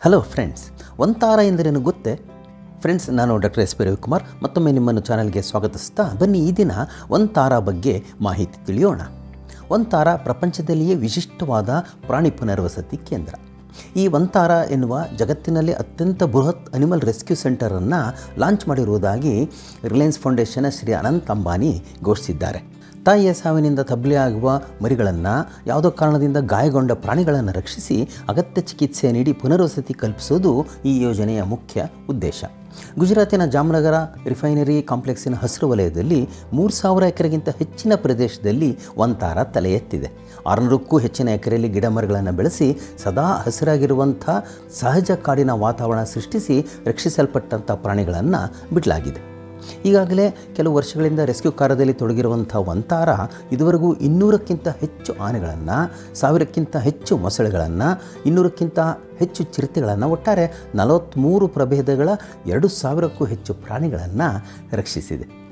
Hello friends ಒಂತಾರ ಎಂದರೇನು ಗೊತ್ತೇ? Friends ನಾನು ಡಾಕ್ಟರ್ ಎಸ್ ಪಿ ರವಿಕುಮಾರ್. ಮತ್ತೊಮ್ಮೆ ನಿಮ್ಮನ್ನು ಚಾನಲ್ಗೆ ಸ್ವಾಗತಿಸ್ತಾ ಬನ್ನಿ. ಈ ದಿನ ಒಂತಾರ ಬಗ್ಗೆ ಮಾಹಿತಿ ತಿಳಿಯೋಣ. ಒಂತಾರ ಪ್ರಪಂಚದಲ್ಲಿಯೇ ವಿಶಿಷ್ಟವಾದ ಪ್ರಾಣಿ ಪುನರ್ವಸತಿ ಕೇಂದ್ರ. ಈ ಒಂತಾರ ಎನ್ನುವ ಜಗತ್ತಿನಲ್ಲಿ ಅತ್ಯಂತ ಬೃಹತ್ ಅನಿಮಲ್ ರೆಸ್ಕ್ಯೂ ಸೆಂಟರನ್ನು ಲಾಂಚ್ ಮಾಡಿರುವುದಾಗಿ ರಿಲಯನ್ಸ್ ಫೌಂಡೇಶನ್ನ ಶ್ರೀ ಅನಂತ್ ಅಂಬಾನಿ ಘೋಷಿಸಿದ್ದಾರೆ. ತಾಯಿಯ ಸಾವಿನಿಂದ ಆಗುವ ಮರಿಗಳನ್ನು ಯಾವುದೋ ಕಾರಣದಿಂದ ಗಾಯಗೊಂಡ ಪ್ರಾಣಿಗಳನ್ನು ರಕ್ಷಿಸಿ ಅಗತ್ಯ ಚಿಕಿತ್ಸೆ ನೀಡಿ ಪುನರ್ವಸತಿ ಕಲ್ಪಿಸುವುದು ಈ ಯೋಜನೆಯ ಮುಖ್ಯ ಉದ್ದೇಶ. ಗುಜರಾತಿನ ಜಾಮ್ನಗರ ರಿಫೈನರಿ ಕಾಂಪ್ಲೆಕ್ಸಿನ ಹಸಿರು ವಲಯದಲ್ಲಿ ಮೂರು ಸಾವಿರ ಎಕರೆಗಿಂತ ಹೆಚ್ಚಿನ ಪ್ರದೇಶದಲ್ಲಿ ಒಂತಾರ ತಲೆ ಎತ್ತಿದೆ. ಆರುನೂರಕ್ಕೂ ಹೆಚ್ಚಿನ ಎಕರೆಯಲ್ಲಿ ಗಿಡ ಮರಗಳನ್ನು ಬೆಳೆಸಿ ಸದಾ ಹಸಿರಾಗಿರುವಂಥ ಸಹಜ ಕಾಡಿನ ವಾತಾವರಣ ಸೃಷ್ಟಿಸಿ ರಕ್ಷಿಸಲ್ಪಟ್ಟಂಥ ಪ್ರಾಣಿಗಳನ್ನು ಬಿಡಲಾಗಿದೆ. ಈಗಾಗಲೇ ಕೆಲವು ವರ್ಷಗಳಿಂದ ರೆಸ್ಕ್ಯೂ ಕಾರ್ಯದಲ್ಲಿ ತೊಡಗಿರುವಂಥ ಒಂತಾರ ಇದುವರೆಗೂ ಇನ್ನೂರಕ್ಕಿಂತ ಹೆಚ್ಚು ಆನೆಗಳನ್ನು, ಸಾವಿರಕ್ಕಿಂತ ಹೆಚ್ಚು ಮೊಸಳೆಗಳನ್ನು, ಇನ್ನೂರಕ್ಕಿಂತ ಹೆಚ್ಚು ಚಿರತೆಗಳನ್ನು, ಒಟ್ಟಾರೆ ನಲವತ್ತ್ಮೂರು ಪ್ರಭೇದಗಳ ಎರಡು ಸಾವಿರಕ್ಕೂ ಹೆಚ್ಚು ಪ್ರಾಣಿಗಳನ್ನು ರಕ್ಷಿಸಿದೆ.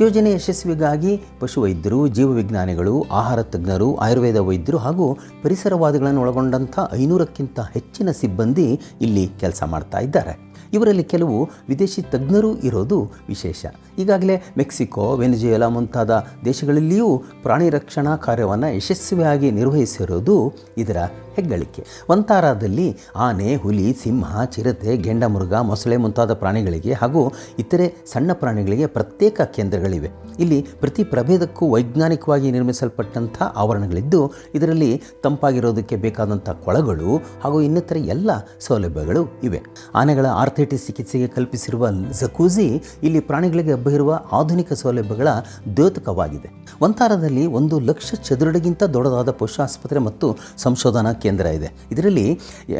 ಯೋಜನೆ ಯಶಸ್ವಿಗಾಗಿ ಪಶುವೈದ್ಯರು, ಜೀವವಿಜ್ಞಾನಿಗಳು, ಆಹಾರ ತಜ್ಞರು, ಆಯುರ್ವೇದ ವೈದ್ಯರು ಹಾಗೂ ಪರಿಸರವಾದಿಗಳನ್ನು ಒಳಗೊಂಡಂಥ ಐನೂರಕ್ಕಿಂತ ಹೆಚ್ಚಿನ ಸಿಬ್ಬಂದಿ ಇಲ್ಲಿ ಕೆಲಸ ಮಾಡ್ತಾ ಇದ್ದಾರೆ. ಇವರಲ್ಲಿ ಕೆಲವು ವಿದೇಶಿ ತಜ್ಞರು ಇರೋದು ವಿಶೇಷ. ಈಗಾಗಲೇ ಮೆಕ್ಸಿಕೋ, ವೆನಿಜುಯೆಲಾ ಮುಂತಾದ ದೇಶಗಳಲ್ಲಿಯೂ ಪ್ರಾಣಿ ರಕ್ಷಣಾ ಕಾರ್ಯವನ್ನು ಯಶಸ್ವಿಯಾಗಿ ನಿರ್ವಹಿಸಿರುವುದು ಇದರ ಹೆಗ್ಗಳಿಕೆ. ವಂತಾರಾದಲ್ಲಿ ಆನೆ, ಹುಲಿ, ಸಿಂಹ, ಚಿರತೆ, ಗೆಂಡಮೃಗ, ಮೊಸಳೆ ಮುಂತಾದ ಪ್ರಾಣಿಗಳಿಗೆ ಹಾಗೂ ಇತರೆ ಸಣ್ಣ ಪ್ರಾಣಿಗಳಿಗೆ ಪ್ರತ್ಯೇಕ ಕೇಂದ್ರಗಳಿವೆ. ಇಲ್ಲಿ ಪ್ರತಿ ಪ್ರಭೇದಕ್ಕೂ ವೈಜ್ಞಾನಿಕವಾಗಿ ನಿರ್ಮಿಸಲ್ಪಟ್ಟಂಥ ಆವರಣಗಳಿದ್ದು, ಇದರಲ್ಲಿ ತಂಪಾಗಿರೋದಕ್ಕೆ ಬೇಕಾದಂಥ ಕೊಳಗಳು ಹಾಗೂ ಇನ್ನಿತರ ಎಲ್ಲ ಸೌಲಭ್ಯಗಳು ಇವೆ. ಆನೆಗಳ ಆರ್ಥೈಟಿಸ್ ಚಿಕಿತ್ಸೆಗೆ ಕಲ್ಪಿಸಿರುವ ಜಕೂಜಿ ಇಲ್ಲಿ ಪ್ರಾಣಿಗಳಿಗೆ ಲಭ್ಯವಿರುವ ಆಧುನಿಕ ಸೌಲಭ್ಯಗಳ ದ್ಯೋತಕವಾಗಿದೆ ಒಂತಾರದಲ್ಲಿ ಒಂದು ಲಕ್ಷ ಚದುರಡಿಗಿಂತ ದೊಡ್ಡದಾದ ಪಶು ಆಸ್ಪತ್ರೆ ಮತ್ತು ಸಂಶೋಧನಾ ಕೇಂದ್ರ ಇದೆ ಇದರಲ್ಲಿ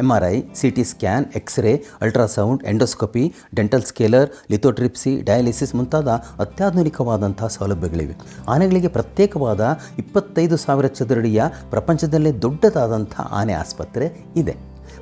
M R I C T scan x ray ultrasound endoscopy dental scaler lithotripsy dialysis ಮುಂತಾದ ಅತ್ಯಾಧುನಿಕವಾದಂಥ ಸೌಲಭ್ಯಗಳಿವೆ ಆನೆಗಳಿಗೆ ಪ್ರತ್ಯೇಕವಾದ ಇಪ್ಪತ್ತೈದು ಸಾವಿರ ಚದುರಡಿಯ ಪ್ರಪಂಚದಲ್ಲೇ ದೊಡ್ಡದಾದಂಥ ಆನೆ ಆಸ್ಪತ್ರೆ ಇದೆ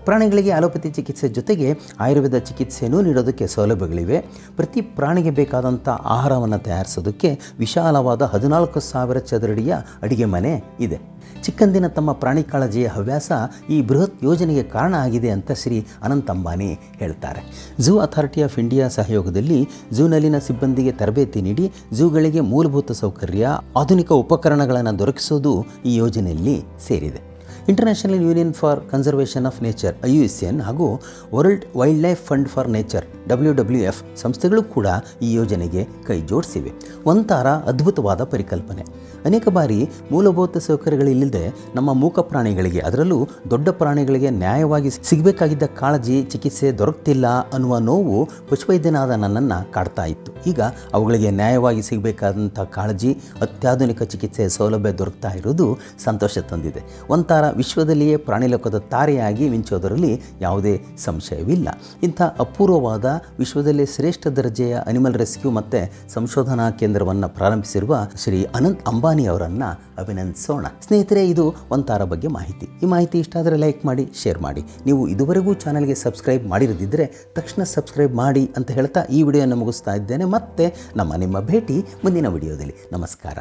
ಪ್ರಾಣಿಗಳಿಗೆ ಅಲೋಪತಿ ಚಿಕಿತ್ಸೆ ಜೊತೆಗೆ ಆಯುರ್ವೇದ ಚಿಕಿತ್ಸೆಯೂ ನೀಡೋದಕ್ಕೆ ಸೌಲಭ್ಯಗಳಿವೆ. ಪ್ರತಿ ಪ್ರಾಣಿಗೆ ಬೇಕಾದಂಥ ಆಹಾರವನ್ನು ತಯಾರಿಸೋದಕ್ಕೆ ವಿಶಾಲವಾದ ಹದಿನಾಲ್ಕು ಸಾವಿರ ಚದರಡಿಯ ಅಡಿಗೆ ಮನೆ ಇದೆ. ಚಿಕ್ಕಂದಿನ ತಮ್ಮ ಪ್ರಾಣಿ ಕಾಳಜಿಯ ಹವ್ಯಾಸ ಈ ಬೃಹತ್ ಯೋಜನೆಗೆ ಕಾರಣ ಆಗಿದೆ ಅಂತ ಶ್ರೀ ಅನಂತ ಅಂಬಾನಿ ಹೇಳ್ತಾರೆ. ಝೂ ಅಥಾರಿಟಿ ಆಫ್ ಇಂಡಿಯಾ ಸಹಯೋಗದಲ್ಲಿ ಝೂನಲ್ಲಿನ ಸಿಬ್ಬಂದಿಗೆ ತರಬೇತಿ ನೀಡಿ ಝೂಗಳಿಗೆ ಮೂಲಭೂತ ಸೌಕರ್ಯ, ಆಧುನಿಕ ಉಪಕರಣಗಳನ್ನು ದೊರಕಿಸೋದು ಈ ಯೋಜನೆಯಲ್ಲಿ ಸೇರಿದೆ. International union for conservation of nature I ಹಾಗೂ world wildlife fund for nature W W F ಸಂಸ್ಥೆಗಳು ಕೂಡ ಈ ಯೋಜನೆಗೆ ಕೈ ಜೋಡಿಸಿವೆ. ಒಂಥರ ಅದ್ಭುತವಾದ ಪರಿಕಲ್ಪನೆ. ಅನೇಕ ಬಾರಿ ಮೂಲಭೂತ ಸೌಕರ್ಯಗಳಿಲ್ಲದೆ ನಮ್ಮ ಮೂಕ ಪ್ರಾಣಿಗಳಿಗೆ, ಅದರಲ್ಲೂ ದೊಡ್ಡ ಪ್ರಾಣಿಗಳಿಗೆ ನ್ಯಾಯವಾಗಿ ಸಿಗಬೇಕಾಗಿದ್ದ ಕಾಳಜಿ, ಚಿಕಿತ್ಸೆ ದೊರಕ್ತಿಲ್ಲ ಅನ್ನುವ ನೋವು ಪಶುವೈದ್ಯನಾದ ನನ್ನನ್ನು ಕಾಡ್ತಾ ಇತ್ತು. ಈಗ ಅವುಗಳಿಗೆ ನ್ಯಾಯವಾಗಿ ಸಿಗಬೇಕಾದಂಥ ಕಾಳಜಿ, ಅತ್ಯಾಧುನಿಕ ಚಿಕಿತ್ಸೆ ಸೌಲಭ್ಯ ದೊರಕ್ತಾ ಇರೋದು ಸಂತೋಷ ತಂದಿದೆ. ಒಂಥರ ವಿಶ್ವದಲ್ಲಿಯೇ ಪ್ರಾಣಿಲೋಕದ ತಾರೆಯಾಗಿ ಮಿಂಚೋದರಲ್ಲಿ ಯಾವುದೇ ಸಂಶಯವಿಲ್ಲ. ಇಂಥ ಅಪೂರ್ವವಾದ ವಿಶ್ವದಲ್ಲೇ ಶ್ರೇಷ್ಠ ದರ್ಜೆಯ ಅನಿಮಲ್ ರೆಸ್ಕ್ಯೂ ಮತ್ತು ಸಂಶೋಧನಾ ಕೇಂದ್ರವನ್ನು ಪ್ರಾರಂಭಿಸಿರುವ ಶ್ರೀ ಅನಂತ್ ಅಂಬಾನಿ ಅವರನ್ನು ಅಭಿನಂದಿಸೋಣ. ಸ್ನೇಹಿತರೆ, ಇದು ಒಂತಾರ ಬಗ್ಗೆ ಮಾಹಿತಿ. ಈ ಮಾಹಿತಿ ಇಷ್ಟ ಆದರೆ ಲೈಕ್ ಮಾಡಿ ಶೇರ್ ಮಾಡಿ. ನೀವು ಇದುವರೆಗೂ ಚಾನಲ್ಗೆ ಸಬ್ಸ್ಕ್ರೈಬ್ ಮಾಡಿರದಿದ್ದರೆ ತಕ್ಷಣ ಸಬ್ಸ್ಕ್ರೈಬ್ ಮಾಡಿ ಅಂತ ಹೇಳ್ತಾ ಈ ವಿಡಿಯೋನ ಮುಗಿಸ್ತಾ ಇದ್ದೇನೆ. ಮತ್ತೆ ನಮ್ಮ ನಿಮ್ಮ ಭೇಟಿ ಮುಂದಿನ ವಿಡಿಯೋದಲ್ಲಿ. ನಮಸ್ಕಾರ.